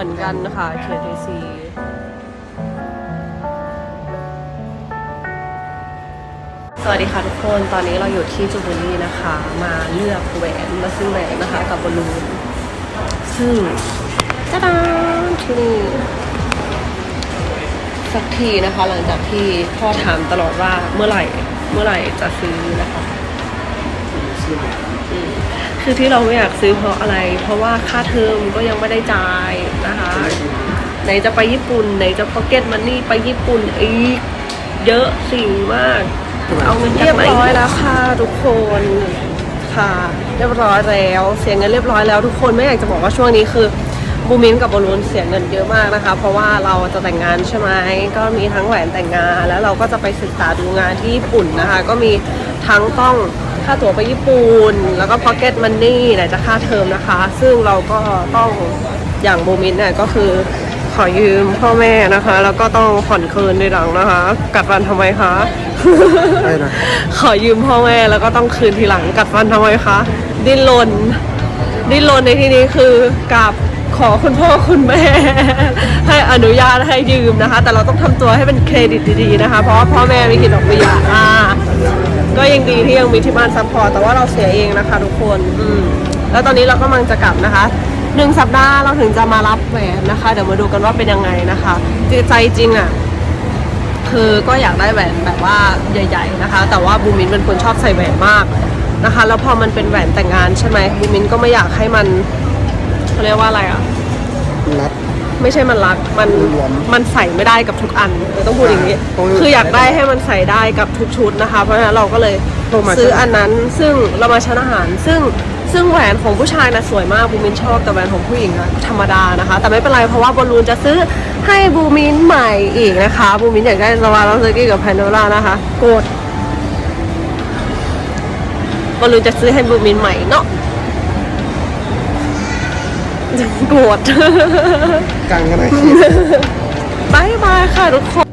มือนกันนะคะ KTC สวัสดีค่ะทุกคน ตอนนี้เราอยู่ที่จูบูรี่นะคะ มาเลือกแหวนมาซื้อแหวนนะคะกับบอลลูน ซึ่งจ้าดานที่นี่สักทีนะคะ หลังจากที่พ่อถามตลอดว่าเมื่อไหร่เมื่อไหร่จะซื้อนะคะอืม คือที่เราไม่อยากซื้อเพราะอะไร เพราะว่าค่าเทอมก็ยังไม่ได้จ่ายนะคะ ไหนจะไปญี่ปุ่น ไหนจะพ็อกเก็ตมันนี่ไปญี่ปุ่นอีกเยอะสิ่งมาก เอาเงินเรียบร้อยแล้วค่ะทุกคนค่ะเรียบร้อยแล้วเสียเงินเรียบร้อยแล้วทุกคนไม่อยากจะบอกว่าช่วงนี้คือบูมินกับบอลลูนเสียเงินเยอะมากนะคะ เพราะว่าเราจะแต่งงานใช่ไหมก็มีทั้งแหวนแต่งงาน แล้วเราก็จะไปศึกษาดูงานที่ญี่ปุ่นนะคะ ก็มีทั้งต้อง ค่าตั๋วไปญี่ปุ่น แล้วก็พ็อกเก็ตมันนี่ไหนจะค่าเทอมนะคะ ซึ่งเราก็ต้องอย่างบูมินเนี่ยก็คือขอยืมพ่อแม่นะคะ แล้วก็ต้องผ่อนคืนในหลังนะคะ กัดฟันทำไมคะไม่นะขอยืมพ่อแม่แล้วก็ต้องคืนทีหลังกัดฟันทำไมคะดิ้นรนดิ้นรนในที่นี้คือกับขอคุณพ่อคุณแม่ ให้อนุญาตให้ยืมนะคะ แต่เราต้องทำตัวให้เป็นเครดิตดีๆนะคะ เพราะว่าพ่อแม่ไม่คิดดอกเบี้ยอ่าก็ ยังดีที่ยังมีที่บ้านซัพพอร์ตแต่ว่าเราเสียเองนะคะทุกคนอืมแล้วตอนนี้เรากำลังจะกลับนะคะหนึ่งสัปดาห์เราถึงจะมารับแหวนนะคะ เดี๋ยวมาดูกันว่าเป็นยังไงนะคะใจจริงอะคือก็อยากได้แหวนแบบว่าใหญ่ ๆนะคะ แต่ว่าบูมินเป็นคนชอบใส่แหวนมากนะคะ แล้วพอมันเป็นแหวนแต่งงานใช่ไหมบูมินก็ไม่อยากให้มันเขาเรียกว่าอะไรอะ ไม่ใช่มันรักมันรวมมันใส่ไม่ได้กับทุกอันเออต้องพูดอย่างนี้ต้องคืออยากได้ให้มันใส่ได้กับทุกชุดนะคะ เพราะฉะนั้นเราก็เลยต้องมาซื้ออันนั้นซึ่งเรามาชั้นอาหาร ซึ่งซึ่งแหวนของผู้ชายนะสวยมากบูมินชอบแต่แหวนของผู้หญิงอะธรรมดานะคะ แต่ไม่เป็นไรเพราะว่าบอลลูนจะซื้อให้บูมินใหม่อีกนะคะบูมินอยากได้สวาลอสกี้กับแพนโดล่านะคะโกดบอลลูนจะซื้อให้บูมินใหม่เนาะ โกรธกลางกันไหนบายบายค่ะทุกคน